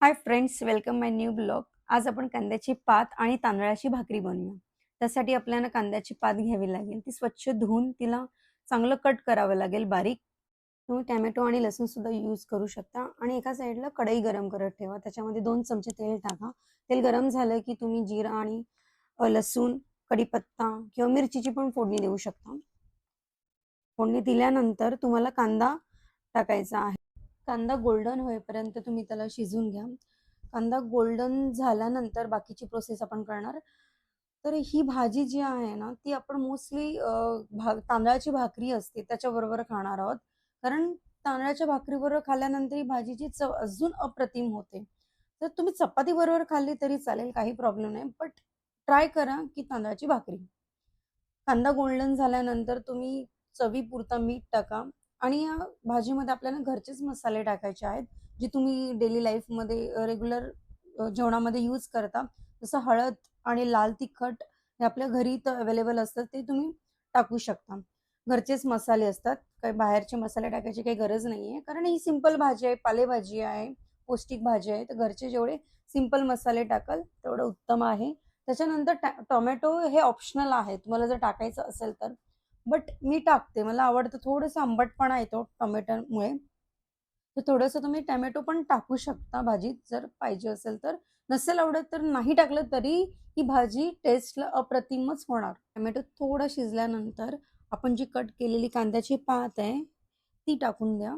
Hi friends welcome my new blog. आज आपण कांद्याची पात आणि तांदळाची भाकरी बनवूया. त्यासाठी आपल्याला कांद्याची पात घ्यावी लागेल. ती स्वच्छ धुवून तिला चांगलं कट करावं लागेल बारीक. तुम्ही टॅमॅटो आणि लसूण सुद्धा यूज करू शकता. आणि एका साईडला कढई गरम करत ठेवा. त्याच्यामध्ये दोन चमचे तेल टाका. तेल गरम झालं की तुम्ही जिरा आणि लसूण कढीपत्ता किंवा मिरचीची पण फोडणी देऊ शकता. फोडणी दिल्यानंतर तुम्हाला कांदा टाकायचा आहे. कांदा गोल्डन होईपर्यंत तुम्ही त्याला शिजून घ्या. कांदा गोल्डन झाल्यानंतर बाकीची प्रोसेस आपण करणार. तर ही भाजी जी आहे ना ती आपण मोस्टली भा तांदळाची भाकरी असते त्याच्याबरोबर खाणार आहोत. कारण तांदळाच्या भाकरीबरोबर खाल्ल्यानंतर ही भाजीची चव अजून अप्रतिम होते. तर तुम्ही चपाती बरोबर खाल्ली तरी चालेल काही प्रॉब्लेम नाही. बट ट्राय करा की तांदळाची भाकरी. कांदा गोल्डन झाल्यानंतर तुम्ही चवीपुरता मीठ टाका. आणि या भाजीमध्ये आपल्याला घरचेच मसाले टाकायचे आहेत जे तुम्ही डेली लाईफमध्ये रेग्युलर जेवणामध्ये यूज करता. जसं हळद आणि लाल तिखट हे आपल्या घरी तर अवेलेबल असतात ते तुम्ही टाकू शकता. घरचेच मसाले असतात. काही बाहेरचे मसाले टाकायची काही गरज नाही आहे कारण ही सिंपल भाजी आहे पालेभाजी आहे पौष्टिक भाजी आहे. तर घरचे जेवढे सिंपल मसाले टाकाल तेवढं उत्तम आहे. त्याच्यानंतर टॅ- टोमॅटो हे ऑप्शनल आहे. तुम्हाला जर टाकायचं असेल तर. बट मी टाकते. मला आवडतं थोडंसं आंबटपणा येतो टोमॅटोमुळे. तर थोडंसं तुम्ही टॅमॅटो पण टाकू शकता भाजीत जर पाहिजे असेल तर. नसेल आवडत तर नाही टाकलं तरी ही भाजी टेस्टला अप्रतिमच होणार. टॅमॅटो थोडं शिजल्यानंतर आपण जी कट केलेली कांद्याची पात आहे ती टाकून द्या.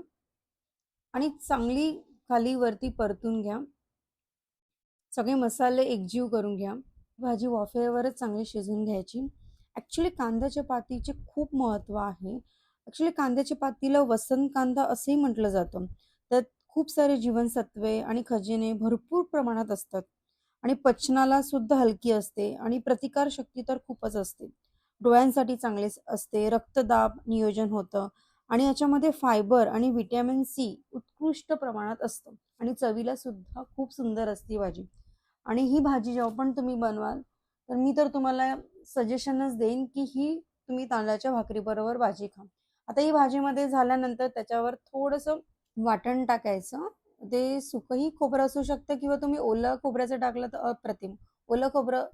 आणि चांगली खाली वरती परतून घ्या. सगळे मसाले एकजीव करून घ्या. भाजी वाफेवरच चांगली शिजून घ्यायची. ॲक्च्युली कांद्याच्या पातीचे खूप महत्त्व आहे. ॲक्च्युली कांद्याच्या पातीला वसंत कांदा असंही म्हटलं जातं. त्यात खूप सारे जीवनसत्वे आणि खजिने भरपूर प्रमाणात असतात. आणि पचनाला सुद्धा हलकी असते आणि प्रतिकार शक्ती तर खूपच असते. डोळ्यांसाठी चांगले असते रक्तदाब नियोजन होतं आणि याच्यामध्ये फायबर आणि व्हिटॅमिन सी उत्कृष्ट प्रमाणात असतं. आणि चवीला सुद्धा खूप सुंदर असते भाजी. आणि ही भाजी जेव्हा पण तुम्ही बनवाल तर मी तर तुम्हाला सजेशनच देईन की ही तुम्ही तांदळाच्या भाकरीबरोबर भाजी खा. आता ही भाजीमध्ये झाल्यानंतर त्याच्यावर थोडंसं वाटण टाकायचं. ते सुकंही खोबरं असू शकतं किंवा तुम्ही ओलं खोबऱ्याचं टाकलं तर अप्रतिम. ओलं खोबरं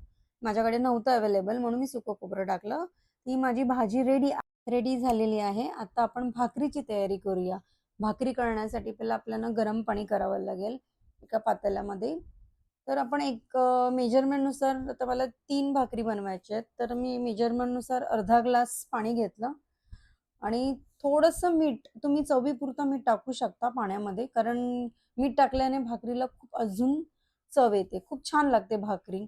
माझ्याकडे नव्हतं अवेलेबल म्हणून मी सुकं खोबरं टाकलं. ही माझी भाजी रेडी रेडी झालेली आहे. आता आपण भाकरीची तयारी करूया. भाकरी करण्यासाठी पहिला आपल्याला गरम पाणी करावं लागेल एका पातेल्यामध्ये. तर आपण एक मेजरमेंटनुसार आता मला तीन भाकरी बनवायच्या आहेत. तर मी मेजरमेंटनुसार अर्धा ग्लास पाणी घेतलं. आणि थोडंसं मीठ तुम्ही चवीपुरतं मीठ टाकू शकता पाण्यामध्ये कारण मीठ टाकल्याने भाकरीला खूप अजून चव येते. खूप छान लागते भाकरी.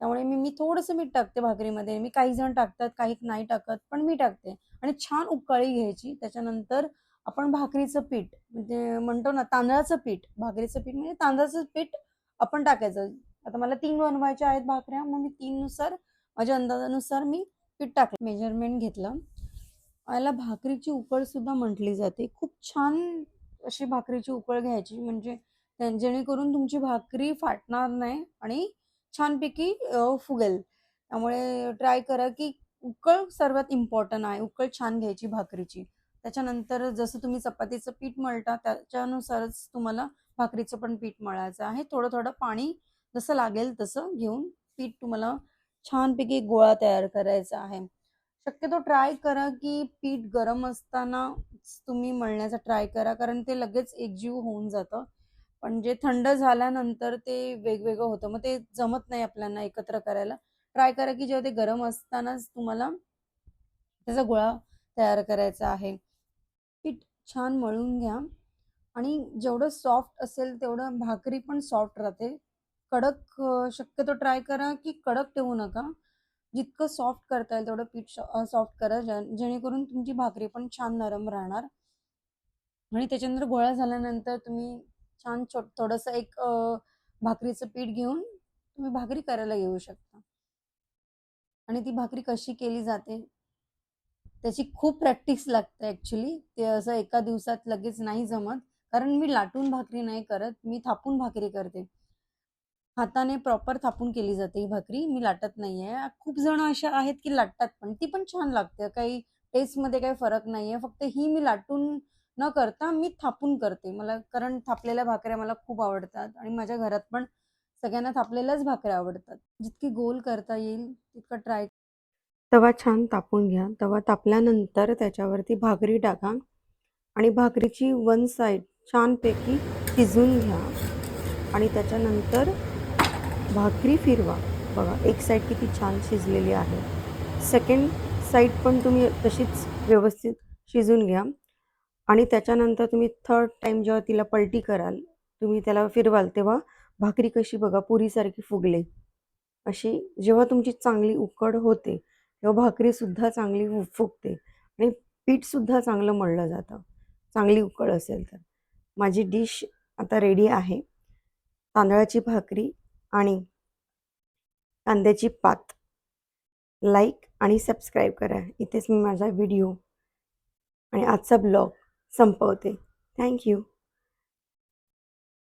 त्यामुळे मी मी थोडंसं मीठ टाकते भाकरीमध्ये. मी काही जण टाकतात काही नाही टाकत पण मी टाकते. आणि छान उकळी घ्यायची. त्याच्यानंतर आपण भाकरीचं पीठ म्हणजे म्हणतो ना तांदळाचं पीठ. भाकरीचं पीठ म्हणजे तांदळाचं पीठ आपण टाकायचं. आता मला तीन बनवायच्या आहेत भाकऱ्या मग मी तीननुसार माझ्या अंदाजानुसार मी पीठ टाकलं. मेजरमेंट घेतलं. याला भाकरीची उकळ सुद्धा म्हटली जाते. खूप छान अशी भाकरीची उकळ घ्यायची. म्हणजे जेणेकरून तुमची भाकरी फाटणार नाही आणि छानपैकी फुगेल. त्यामुळे ट्राय करा की उकळ सर्वात इम्पॉर्टंट आहे. उकळ छान घ्यायची भाकरीची. त्याच्यानंतर जसं तुम्ही चपातीचं पीठ मळता त्याच्यानुसारच तुम्हाला भाकरीचं पण पीठ मळायचं आहे. थोडं थोडं पाणी जसं लागेल तसं घेऊन पीठ तुम्हाला छानपैकी गोळा तयार करायचा आहे. शक्यतो ट्राय करा की पीठ गरम असताना तुम्ही मळण्याचा ट्राय करा कारण ते लगेच एकजीव होऊन जातं. पण जे थंड झाल्यानंतर ते वेगवेगळं होतं. मग ते जमत नाही आपल्याला एकत्र करायला. ट्राय करा की जेव्हा ते गरम असतानाच तुम्हाला त्याचा गोळा तयार करायचा आहे. पीठ छान मळून घ्या. आणि जेवढं सॉफ्ट असेल तेवढं भाकरी पण सॉफ्ट राहते. कडक शक्यतो ट्राय करा की कडक ठेवू नका. जितकं सॉफ्ट करता येईल तेवढं पीठ सॉफ्ट करा. जेणेकरून तुमची भाकरी पण छान नरम राहणार. आणि त्याच्यानंतर गोळा झाल्यानंतर तुम्ही छान छोट थोडंसं एक भाकरीचं पीठ घेऊन तुम्ही भाकरी करायला घेऊ शकता. आणि ती भाकरी कशी केली जाते त्याची खूप प्रॅक्टिस लागते ॲक्च्युली ते असं एका दिवसात लगेच नाही जमत. कारण मी लाटून भाकरी नाही करत. मी थापून भाकरी करते. हाताने प्रॉपर थापून केली जाते ही भाकरी. मी लाटत नाही आहे खूप जण अशा आहेत की लाटतात पण. ती पण छान लागते. काही टेस्टमध्ये काही फरक नाही आहे फक्त ही मी लाटून न करता मी थापून करते. मला कारण थापलेल्या भाकऱ्या मला खूप आवडतात आणि माझ्या घरात पण सगळ्यांना थापलेल्याच भाकऱ्या आवडतात. जितकी गोल करता येईल तितकं ट्राय तवा छान तापून घ्या. तवा तापल्यानंतर त्याच्यावरती भाकरी टाका आणि भाकरीची वन साईड छानपैकी शिजून घ्या आणि त्याच्यानंतर भाकरी फिरवा. बघा एक साईड किती छान शिजलेली आहे. सेकंड साईड पण तुम्ही तशीच व्यवस्थित शिजून घ्या आणि त्याच्यानंतर तुम्ही थर्ड टाईम जेव्हा तिला पलटी कराल तुम्ही त्याला फिरवाल तेव्हा भाकरी कशी बघा पुरीसारखी फुगले. अशी जेव्हा तुमची चांगली उकड होते तेव्हा भाकरीसुद्धा चांगली फुगते. आणि पीठसुद्धा चांगलं मळलं जातं. चांगली उकळ असेल तर. माझी डिश आता रेडी आहे. तांदळाची भाकरी आणि कांद्याची पात. लाईक आणि सबस्क्राईब करा. इथेच मी माझा व्हिडिओ आणि आजचा ब्लॉग संपवते. थँक्यू